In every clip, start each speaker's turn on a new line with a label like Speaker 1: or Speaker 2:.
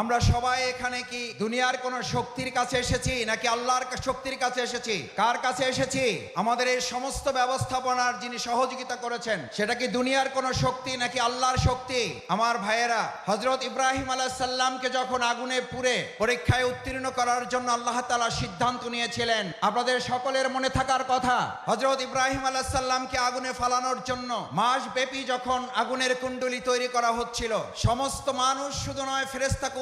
Speaker 1: আমরা সবাই এখানে কি দুনিয়ার কোন শক্তির কাছে এসেছি নাকি আল্লাহর শক্তির কাছে এসেছি? কার কাছে এসেছি? আমাদের এই সমস্ত ব্যবস্থাপনার যিনি সহযোগিতা করেছেন, সেটা কি দুনিয়ার কোন শক্তি নাকি আল্লাহর শক্তি? আমার ভাইয়েরা হজরত ইব্রাহিম আলাহ সাল্লামকে যখন আগুনে পুড়ে পরীক্ষায় উত্তীর্ণ করার জন্য আল্লাহ তালা সিদ্ধান্ত নিয়েছিলেন, আপনাদের সকলের মনে থাকার কথা হজরত ইব্রাহিম আলাহ সাল্লামকে আগুনে ফালানোর জন্য মাস ব্যাপী যখন আগুনের কুণ্ডলি তৈরি করা হচ্ছিল, সমস্ত মানুষ শুধু নয়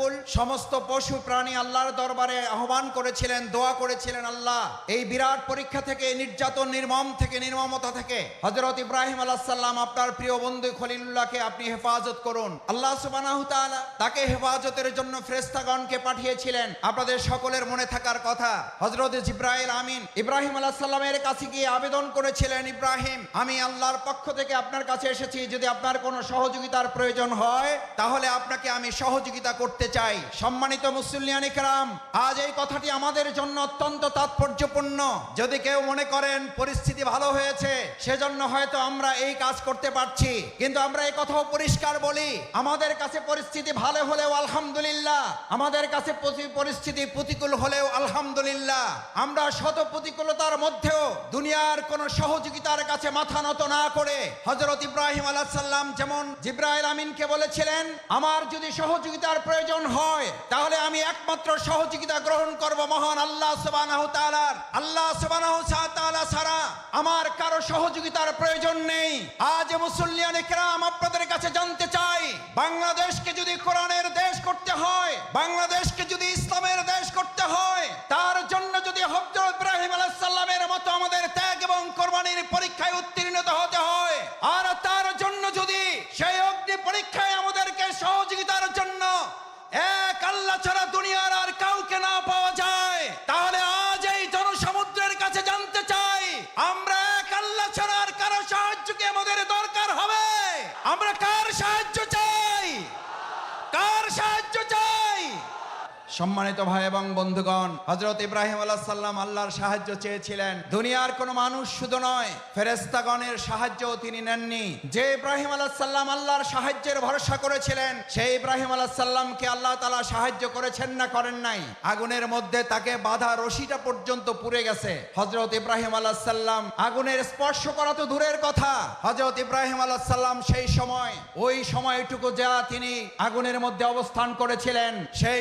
Speaker 1: ফেরেস্তাকুল সমস্ত পশু প্রাণী আল্লাহর দরবারে আহ্বান করেছিলেন, দোয়া করেছিলেন আল্লাহ। এই বিরাট পরীক্ষা থেকে, নির্যাতন নির্মম থেকে, নির্মমতা থেকে হজরত ইব্রাহিম আলাহ সাল্লাম আপনার প্রিয় বন্ধু খলিলুল্লাহকে আপনি হেফাজত করুন। আল্লাহ সুবানাহু তাকে হেফাজতের জন্য ফেরেস্তাগণকে পাঠিয়েছিলেন। আপনাদের সকলের মনে থাকার কথা হজরত জিব্রাইল আমিন ইব্রাহিম আলাহ সাল্লামের কাছে গিয়ে আবেদন করেছিলেন, ইব্রাহিম, আমি আল্লাহর পক্ষ থেকে আপনার কাছে এসেছি। যদি আপনার কোনো সহযোগিতার প্রয়োজন হয়, তাহলে আপনাকে আমি সহযোগিতা করতে চাই, সম্মানিত মুসলিয়ানি কেরাম আজ এই কথাটি আমাদের জন্য অত্যন্ত তাৎপর্যপূর্ণ। যদি কেউ মনে করেন পরিস্থিতি ভালো হয়েছে, সেজন্য হয়তো আমরা এই কাজ করতে পারছি। কিন্তু আমরা এই কথাও পরিষ্কার বলি, আমাদের কাছে পরিস্থিতি ভালো হলেও আলহামদুলিল্লাহ, আমাদের কাছে পরিস্থিতি প্রতিকূল হলেও আলহামদুলিল্লাহ। আমরা শত প্রতিকূলতার মধ্যেও দুনিয়ার কোন সহযোগিতার কাছে মাথা নত না করে হজরত ইব্রাহিম আলাহ সাল্লাম যেমন জিব্রাইল আমিনকে বলেছিলেন, আমার যদি সহযোগিতার প্রয়োজন হয়, তাহলে আমি একমাত্র সহযোগিতা গ্রহণ করব মহান আল্লাহ সবানাহ তালার আল্লাহ সবানাহ তাআলা সারা আমার কারও সহযোগিতার প্রয়োজন নেই। আজ মুসল্লিয়ান ইকরাম আপনাদের কাছে জানতে চাই, বাংলাদেশকে যদি কোরআনের দেশ করতে হয়, বাংলাদেশকে যদি ইসলামের সম্মানিত ভাই এবং বন্ধুগণ হজরত ইব্রাহিম আলাহ সাল্লাম আল্লাহর সাহায্য চেয়েছিলেন। দুনিয়ার কোনো মানুষ শুধু নয় ফেরেস্তাগণের সাহায্য তিনি নেননি। যে ইব্রাহিম আলাহ সাল্লাম আল্লাহর সাহায্যের ভরসা করেছিলেন, সেই ইব্রাহিম আলাহ সাল্লামকে আল্লাহ তালা সাহায্য করেছেন না করেন নাই। আগুনের মধ্যে তাকে বাধা রশিটা পর্যন্ত পুড়ে গেছে। হজরত ইব্রাহিম আলাহ সাল্লাম আগুনের স্পর্শ করা তো দূরের কথা। হজরত ইব্রাহিম আলাহ সাল্লাম সেই সময়, ওই সময়টুকু যা তিনি আগুনের মধ্যে অবস্থান করেছিলেন, সেই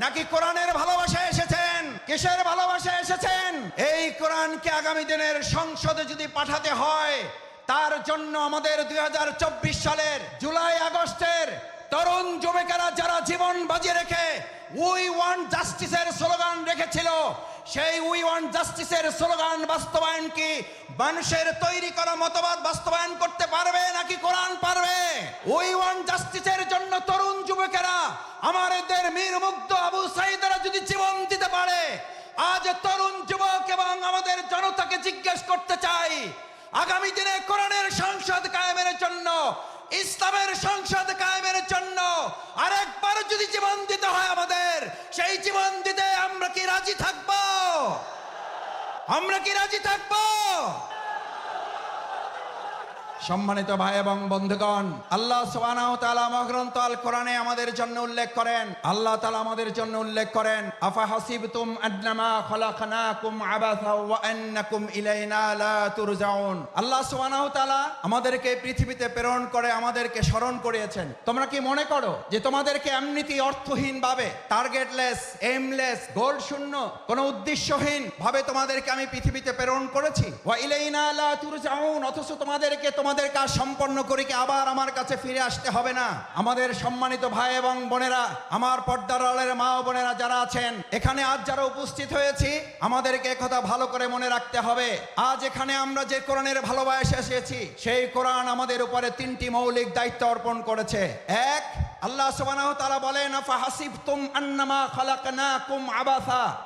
Speaker 1: নাকি কোরআনের ভালোবাসা এসেছেন? কিসের ভালোবাসা এসেছেন? এই কোরআনকে আগামী দিনের সংসদে যদি পাঠাতে হয়, তার জন্য আমাদের দুই হাজার চব্বিশ সালের জুলাই আগস্টের তরুণ যুবকেরা যারা জীবন বাজিয়ে রেখে উই ওয়ান জাস্টিসের স্লোগান রেখেছিল সেই উই ওয়ান জাস্টিসের স্লোগান বাস্তবায়ন কি? মানুষের তৈরি করা মতবাদ বাস্তবায়ন করতে পারবে নাকি কোরআন পারবে? উই ওয়ান জাস্টিসের জন্য তরুণ যুবকেরা আমাদের মীর মুগ্ধ আবু সাইদারা যদি জীবন দিতে পারে, আজ তরুণ যুবক এবং আমাদের জনতাকে জিজ্ঞেস করতে চাই, আগামী দিনে কোরআনের সংসদ কায়েমের জন্য, ইসলামের সংসদ কায়েমের জন্য আরেকবার যদি জীবন দিতে হয় আমাদের, সেই জীবন দিতে আমরা কি রাজি থাকব? আমরা কি রাজি থাকব? সম্মানিত ভাই এবং বন্ধুগণ, আল্লাহ সুবহানাহু কোরআনে আমাদের জন্য উল্লেখ করেন। আল্লাহ আমাদের জন্য উল্লেখ করেন আল্লাহ আমাদেরকে পৃথিবীতে প্রেরণ করে, আমাদেরকে স্মরণ করিয়েছেন। তোমরা কি মনে করো যে তোমাদেরকে এমনিতেই অর্থহীন ভাবে টার্গেটলেস এমলেস গোল শূন্য কোনো উদ্দেশ্যহীন ভাবে তোমাদেরকে আমি পৃথিবীতে প্রেরণ করেছি? অথচ তোমাদেরকে তোমাদের কাজ সম্পন্ন করে কি আবার আমার কাছে ফিরে আসতে হবে না? আমাদের সম্মানিত ভাই এবং বোনেরা, আমার পর্দার আলের মা বোনেরা যারা আছেন, এখানে আজ যারা উপস্থিত হয়েছি, আমাদেরকে একথা ভালো করে মনে রাখতে হবে। আজ এখানে আমরা যে কোরআনের ভালোবাসে এসেছি, সেই কোরআন আমাদের উপরে তিনটি মৌলিক দায়িত্ব অর্পণ করেছে। এক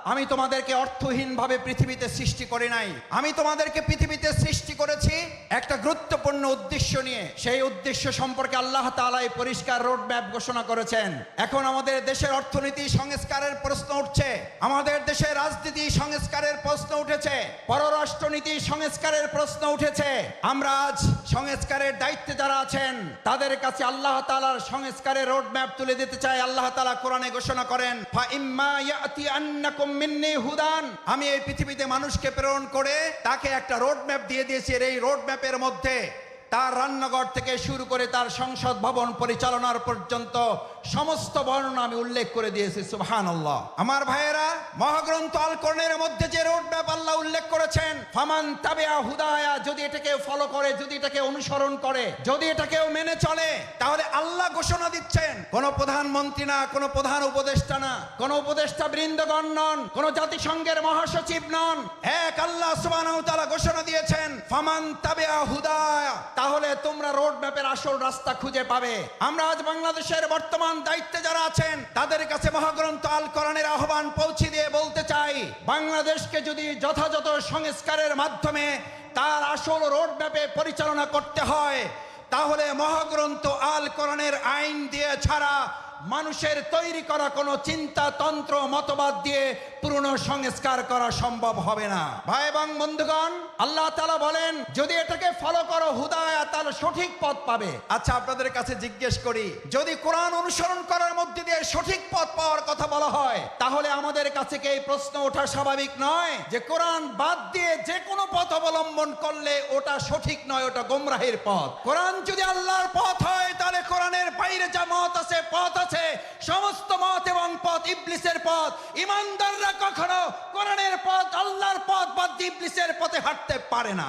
Speaker 1: আমি তোমাদেরকে পৃথিবীতে সৃষ্টি নাই। আমি তোমাদেরকে পৃথিবীতে সৃষ্টি করেছি একটা গুরুত্বপূর্ণ উদ্দেশ্য নিয়ে। সেই উদ্দেশ্য সম্পর্কে আল্লাহ ঘোষণা করেছেন। এখন আমাদের দেশের অর্থনীতি সংস্কারের প্রশ্ন উঠছে। আমাদের দেশের রাজনীতি সংস্কারের প্রশ্ন উঠেছে। পররাষ্ট্রনীতি সংস্কারের প্রশ্ন উঠেছে। আমরা আজ সংস্কারের দায়িত্বে যারা আছেন, তাদের কাছে আল্লাহ তাআলার সংস্কারের রোড ম্যাপ তুলে দিতে চাই, আল্লাহ তালা কোরআনে ঘোষণা করেন হুদান। আমি এই পৃথিবীতে মানুষকে প্রেরণ করে তাকে একটা রোড ম্যাপ দিয়ে দিয়েছি এই রোড ম্যাপের মধ্যে তার রান্নাঘর থেকে শুরু করে তার সংসদ ভবন পরিচালনার পর্যন্ত সমস্ত বর্ণনা আমি উল্লেখ করে দিয়েছি সুবহান আল্লাহ আমার ভাইয়েরা, মহাগ্রন্থ আল কোরআনের মধ্যে যে রোড ম্যাপ আল্লাহ উল্লেখ করেছেন, ফামান তাবিয়া হুদায়া, যদি এটাকে ফলো করে, যদি এটাকে অনুসরণ করে, যদি এটাকেও মেনে চলে, তাহলে আল্লাহ ঘোষণা দিচ্ছেন, কোন প্রধানমন্ত্রী না, কোন প্রধান উপদেষ্টা না, কোন উপদেষ্টা বৃন্দগণ নন, কোন জাতিসংঘের মহাসচিব নন। এক আল্লাহ সুবহানাহু ঘোষণা দিয়েছেন, ফামান তাবিয়া হুদায়া, তাহলে তোমরা রোড ম্যাপের আসল রাস্তা খুঁজে পাবে। আমরা আজ বাংলাদেশের বর্তমান দায়িত্বে যারা আছেন, তাদের কাছে মহাগ্রন্থ আল কোরআনের আহ্বান পৌঁছে দিয়ে বলতে চাই, বাংলাদেশকে যদি যথাযথ সংস্কারের মাধ্যমে তার আসল রোড ম্যাপে পরিচালনা করতে হয়, তাহলে মহাগ্রন্থ আল কোরআনের আইন দিয়ে ছাড়া মানুষের তৈরি করা কোনো চিন্তা, তন্ত্র, মতবাদ দিয়ে পুরনো সংস্কার করা সম্ভব হবে না। ভাই এবং বন্ধুগণ, আল্লাহ তালা বলেন, যদি এটাকে ফলো করো, হুদায়া তাহলে সঠিক পথ পাবে। আচ্ছা আপনাদের কাছে জিজ্ঞেস করি, যদি কোরআন অনুসরণ করার মধ্যে দিয়ে সঠিক পথ পাওয়ার কথা বলা হয়, তাহলে আমাদের কাছে কি এই প্রশ্ন ওঠা স্বাভাবিক নয়? যে কোরআন বাদ দিয়ে যে কোনো পথ অবলম্বন করলে ওটা সঠিক নয়, ওটা গোমরাহের পথ। কোরআন যদি আল্লাহর পথ হয়, তাহলে কোরআনের বাইরে যা মত আছে, পথ আছে সমস্ত মত এবং পথ ইবলিসের পথ। ইমানদাররা কখনো কোরআনের পথ, আল্লাহর পথ বা ইবলিসের পথে হাঁটতে পারে না।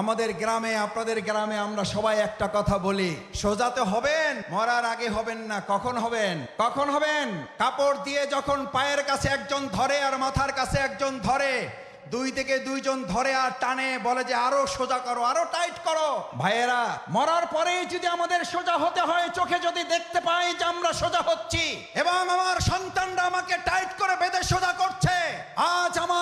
Speaker 1: আমাদের গ্রামে, আপনাদের গ্রামে আমরা সবাই একটা কথা বলি। সোজাতে হবেন, মরার আগে হবেন না, কখন হবেন? কখন হবেন? কাপড় দিয়ে যখন পায়ের কাছে একজন ধরে আর মাথার কাছে একজন ধরে, দুই থেকে দুইজন ধরে আর টানে, বলে যে আরও সোজা করো, আরও টাইট করো। ভাইয়েরা, মরার পরেই যদি আমাদের সোজা হতে হয়, চোখে যদি দেখতে পাই যে আমরা সোজা হচ্ছি, এবং আমার সন্তানরা আমাকে টাইট করে বেঁধে সোজা করছে, আজ আমার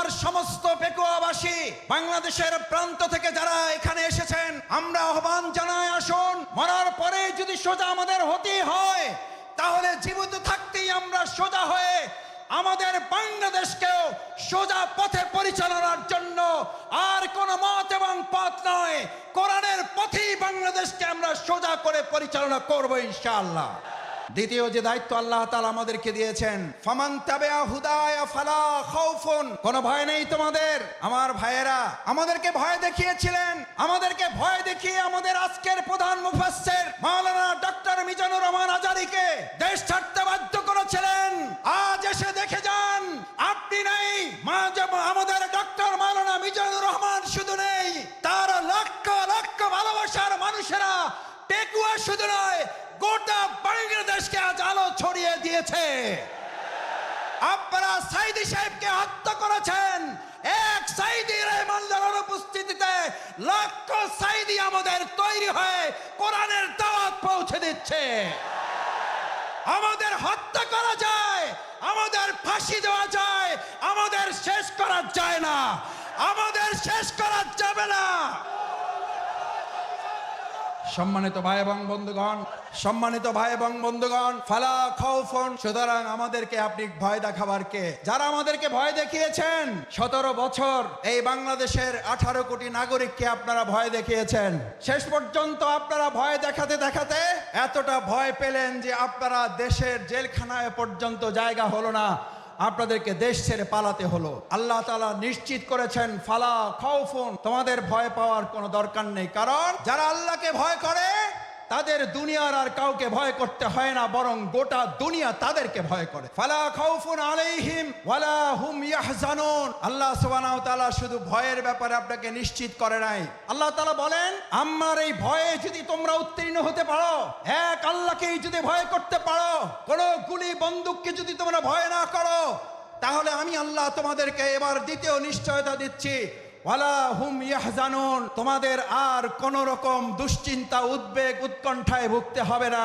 Speaker 1: বাংলাদেশের প্রান্ত থেকে যারা এখানে এসেছেন, আমরা আহ্বান জানাই, আসুন, মরার পরে যদি সোজা আমাদের হতেই হয়, তাহলে জীবিত থাকতেই আমরা সোজা হয়ে আমাদের বাংলাদেশকেও সোজা পথে পরিচালনার জন্য আর কোন মত এবং পথ নয়। কোরআনের পথেই বাংলাদেশকে আমরা সোজা করে পরিচালনা করব ইনশাআল্লাহ। দ্বিতীয় যে দায়িত্ব আল্লাহ তালা আমাদেরকে দিয়েছেন, ফামান তাবিয়া ভয় নেই তোমাদের। আমার ভাইয়েরা, আমাদেরকে ভয় দেখিয়েছিলেন। আমাদেরকে ভয় দেখিয়ে আমাদের আজকের প্রধান মুফাসসির মাওলানা ডক্টর মিজানুর রহমান আজারিকে দেশ ছাড়তে বাধ্য করেছিলেন। আজ এসে দেখে দিয়েছে। আপনারা সাইদি সাহেবকে হত্যা করেছেন। এক সাইদি রহমানের অনুপস্থিতিতে লক্ষ সাইদি আমাদের তৈরি হয়ে কোরআনের দাওয়াত পৌঁছে দিচ্ছে। আমাদের হত্যা করা যায়, আমাদের ফাঁসি দেওয়া যায়, আমাদের শেষ করা যায় না। আমাদের শেষ করা যাবে না। সম্মানিত ভাই এবং বন্ধুগণ, সম্মানিত ভাই এবং বন্ধুগণ, ফালা খাউফুন সুতরাং আমাদেরকে আপনি ভয় দেখাবার কে? যারা আমাদেরকে ভয় দেখিয়েছেন, সতেরো বছর এই বাংলাদেশের আঠারো কোটি নাগরিককে আপনারা ভয় দেখিয়েছেন। শেষ পর্যন্ত আপনারা ভয় দেখাতে দেখাতে এতটা ভয় পেলেন যে আপনারা দেশের জেলখানায় পর্যন্ত জায়গা হলো না। আপনাদেরকে দেশ ছেড়ে পালাতে হলো। আল্লাহ তালা নিশ্চিত করেছেন, ফালা খাউফুন, তোমাদের ভয় পাওয়ার কোনো দরকার নেই। কারণ যারা আল্লাহকে ভয় করে তাদের দুনিয়ার আর কাউকে ভয় করতে হয় না, বরং গোটা দুনিয়া তাদেরকে ভয় করে। ফালা খাউফুন আলাইহিম, ওয়ালা হুম ইয়াহজানুন। আল্লাহ সুবহানাহু তাআলা শুধু ভয়ের ব্যাপারে আপনাকে নিশ্চিত করে নাই। আল্লাহ তাআলা বলেন, আমার এই ভয়ে যদি তোমরা উত্তীর্ণ হতে পারো, এক আল্লাহকেই যদি ভয় করতে পারো, কোন গুলি বন্দুককে যদি তোমরা ভয় না করো, তাহলে আমি আল্লাহ তোমাদেরকে এবার দ্বিতীয় নিশ্চয়তা দিচ্ছি। হুম তোমাদের আর কোন রকম দুশ্চিন্তা উদ্বেগ উৎকণ্ঠায় ভুগতে হবে না।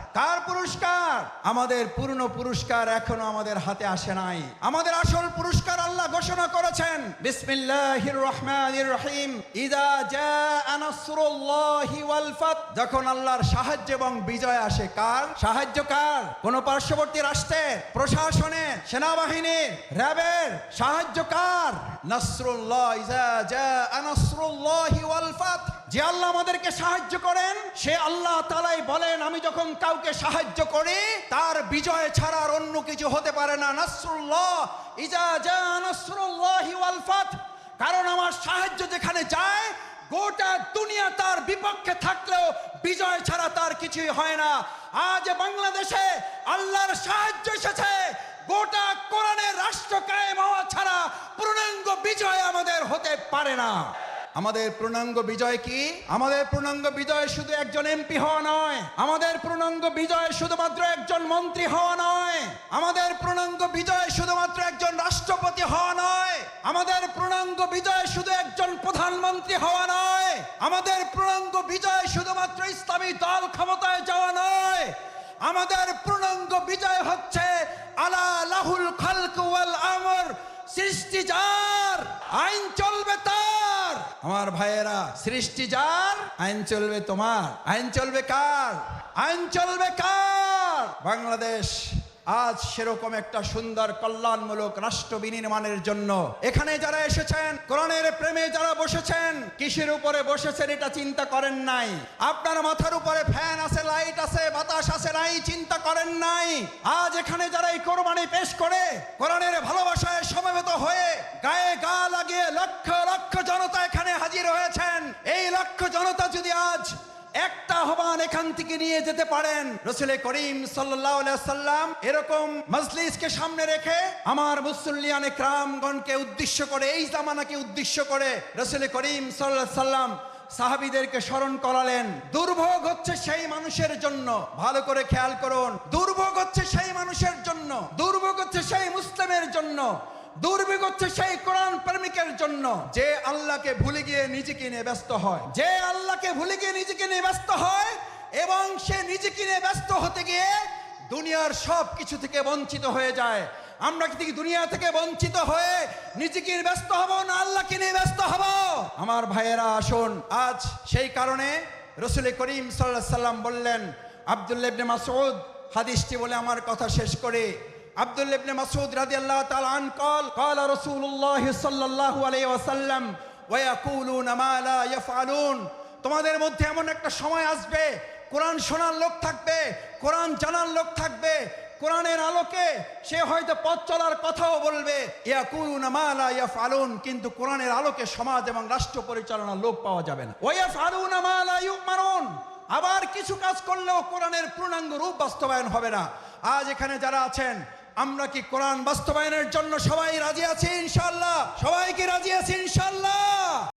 Speaker 1: কার পুরস্কার। আমাদের পূর্ণ পুরস্কার এখনও আমাদের হাতে আসে নাই। আমাদের আসল পুরস্কার আল্লাহ ঘোষণা করেছেন। বিসমিল্লাহির রহমানির রহিম। ইদা জাআ নাসরুল্লাহি ওয়াল ফাত। যখন আল্লাহর সাহায্য এবং বিজয় আসে, কার? সাহায্য কার? কোন পার্শ্ববর্তী রাষ্ট্রের, প্রশাসনের, সেনাবাহিনীর, র্যাবের? সাহায্য কার? নাসরুল্লাহ ইজা জাআ নাসরুল্লাহি ওয়াল ফাত। যে আল্লাহ আমাদেরকে সাহায্য করেন, সে আল্লাহ তালাই বলেন, আমি যখন কাউকে সাহায্য করি, তার বিজয় ছাড়া আর অন্য কিছু হতে পারে না। নাসরুল্লাহ, ইজা জা কারণ আমার সাহায্য যেখানে যায়, গোটা দুনিয়া তার বিপক্ষে থাকলেও বিজয় ছাড়া তার কিছুই হয় না। আজ বাংলাদেশে আল্লাহর সাহায্য এসেছে, গোটা কোরআনের রাষ্ট্র কায়েম হওয়া ছাড়া পূর্ণাঙ্গ বিজয় আমাদের হতে পারে না। আমাদের পূর্ণাঙ্গ বিজয় কি? আমাদের পূর্ণাঙ্গ বিজয় শুধু একজন এমপি হওয়া নয়। আমাদের পূর্ণাঙ্গ বিজয় শুধুমাত্র একজন মন্ত্রী হওয়া নয়। আমাদের পূর্ণাঙ্গ বিজয় শুধুমাত্র একজন রাষ্ট্রপতি হওয়া নয়। আমাদের পূর্ণাঙ্গ বিজয় শুধু একজন প্রধানমন্ত্রী হওয়া নয়। আমাদের পূর্ণাঙ্গ বিজয় শুধুমাত্র ইসলামী দল ক্ষমতায় যাওয়া নয়। আমাদের পূর্ণাঙ্গ বিজয় হচ্ছে আলা লাহুল খালক ওয়াল আমর সৃষ্টি যার। আইন চলবে তার। আমার ভাইয়েরা সৃষ্টি যার আইন চলবে তোমার। আইন চলবে কার? আইন চলবে কার? বাংলাদেশ আজ সেরকম একটা সুন্দর কল্যাণমূলক রাষ্ট্র বিনির্মাণের জন্য এখানে যারা এসেছেন, কোরআনের প্রেমে যারা বসেছেন, কিসের উপরে বসেছেন এটা চিন্তা করেন নাই। আপনার মাথার উপরে ফ্যান আছে, লাইট আছে, বাতাস আছে, নাই চিন্তা করেন নাই। আজ এখানে যারা এই কোরবানি পেশ করে, কোরআনের ভালোবাসায় সমবেত হয়ে গায়ে গা লাগিয়ে লক্ষ লক্ষ জনতা এখানে হাজির হয়েছেন। এই লক্ষ জনতা যদি আজ একটা আহ্বান এখান থেকে নিয়ে যেতে পারেন। রসুল করিম সাল্লাম এরকম মজলিসকে সামনে রেখে আমার মুসল্লিয়ান ক্রামগণকে উদ্দেশ্য করে, এই জামানাকে উদ্দেশ্য করে রসুল করিম সাল্লাহ সাল্লাম সাহাবিদেরকে স্মরণ করালেন। দুর্ভোগ হচ্ছে সেই মানুষের জন্য। ভালো করে খেয়াল করুন। দুর্ভোগ হচ্ছে সেই মানুষের জন্য। দুর্ভোগ হচ্ছে সেই মুসলিমের জন্য। দুর্ভিগ হচ্ছে সেই কোরআন প্রেমিকের জন্য। যে আল্লাহকে ভুলে গিয়ে নিজেকে নিয়ে ব্যস্ত হয়। যে আল্লাহকে ভুলে গিয়ে নিজেকে নিয়ে ব্যস্ত হয় এবং সে নিজেকে নিয়ে ব্যস্ত হতে গিয়ে দুনিয়ার সব কিছু থেকে বঞ্চিত হয়ে যায়। আমরা কি দুনিয়া থেকে বঞ্চিত হয়ে নিজেকে ব্যস্ত হব না আল্লাহকে নিয়ে ব্যস্ত হব? আমার ভাইয়েরা আসুন। আজ সেই কারণে রসুল করিম সাল্লাহ সাল্লাম বললেন আব্দুল্লাহ ইবনে মাসউদ হাদিসটি বলে আমার কথা শেষ করে আব্দুল্লাহ ইবনে মাসউদ রাদিয়াল্লাহু তাআলা আন قال قال رسول الله صلى الله عليه وسلم ويقولون ما لا يفعلون তোমাদের মধ্যে এমন একটা সময় আসবে কোরআন শোনার লোক থাকবে কোরআন জানার লোক থাকবে কোরআনের আলোকে সে হয়তো পথ চলার কথাও বলবে ইয়াকুলুনা মা লা ইয়াফআলুন কিন্তু কোরআনের আলোকে সমাজ এবং রাষ্ট্র পরিচালনার লোক পাওয়া যাবে না ওয়াফআলুনা মা লা ইউমারুন আবার কিছু কাজ করলেও কোরআনের পূর্ণাঙ্গ রূপ বাস্তবায়ন হবে না আজ এখানে যারা আছেন আমরা কি কোরআন বাস্তবায়নের জন্য সবাই রাজি আছি ইনশাল্লাহ সবাই কি রাজি আছি ইনশাল্লাহ